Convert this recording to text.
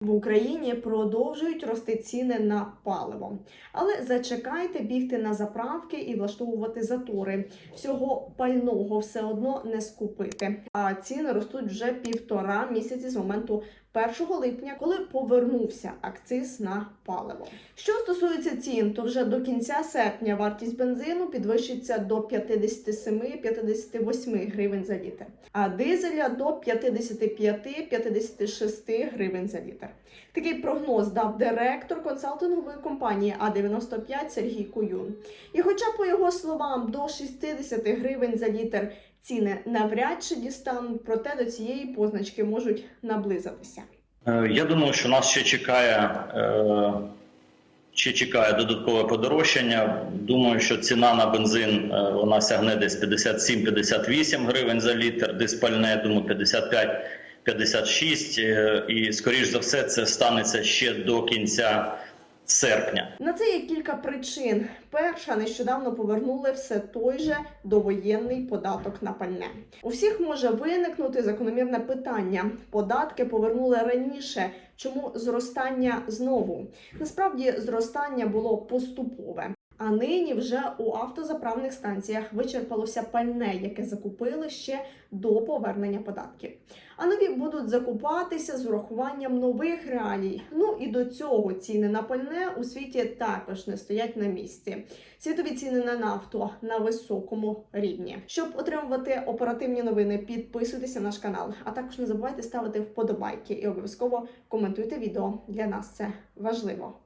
В Україні продовжують рости ціни на паливо, але зачекайте бігти на заправки і влаштовувати затори. Всього пального все одно не скупити. А ціни ростуть вже півтора місяці з моменту 1 липня, коли повернувся акциз на паливо. Що стосується цін, то вже до кінця серпня вартість бензину підвищиться до 57-58 гривень за літр, а дизеля до 55-56 гривень за літр. Шефер. Такий прогноз дав директор консалтингової компанії А95 Сергій Куюн. І, хоча, по його словам, до 60 гривень за літр ціни навряд чи дістануть, проте до цієї позначки можуть наблизитися. Е, я думаю, що нас ще чекає. Е, ще чекає додаткове подорожчання. Думаю, що ціна на бензин е, вона сягне десь 57-58 гривень за літр, десь пальне, думаю, 55 56, е, і скоріш за все це станеться ще до кінця. Серпня на це є кілька причин. Перша нещодавно повернули все той же довоєнний податок на пальне. У всіх може виникнути закономірне питання: податки повернули раніше. Чому зростання знову? Насправді зростання було поступове. А нині вже у автозаправних станціях вичерпалося пальне, яке закупили ще до повернення податків. А нові будуть закупатися з урахуванням нових реалій. Ну і до цього ціни на пальне у світі також не стоять на місці. Світові ціни на нафту на високому рівні. Щоб отримувати оперативні новини, підписуйтесь на наш канал, а також не забувайте ставити вподобайки і обов'язково коментуйте відео. Для нас це важливо.